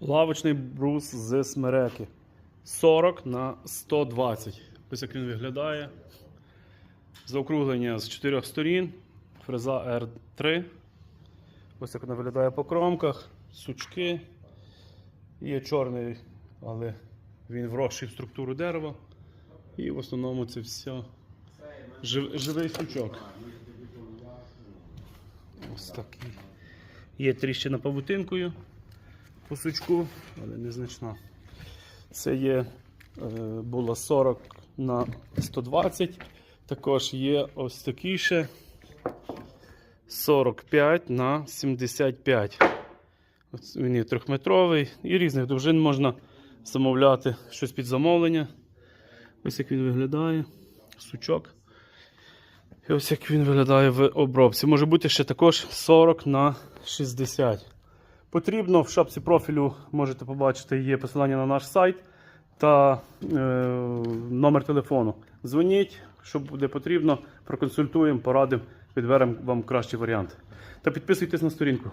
Лавочний брус з смереки. 40 на 120. Ось як він виглядає. Заокруглення з чотирьох сторін. Фреза R3. Ось як вона виглядає по кромках. Сучки. Є чорний, але він вросший в структуру дерева. І в основному це все жив- живий сучок. Ось такий. Є тріщина павутинкою по сучку, але незначна. Це є е, було 40 на 120. Також є ось такий ще 45 на 75. Ось він є трьохметровий і різних довжин можна замовляти щось під замовлення. Ось як він виглядає. Сучок. І ось як він виглядає в обробці. Може бути ще також 40 на 60. Потрібно в шапці профілю можете побачити є посилання на наш сайт та е, номер телефону. Дзвоніть, що буде потрібно, проконсультуємо, порадимо, підберемо вам кращий варіант. Та підписуйтесь на сторінку.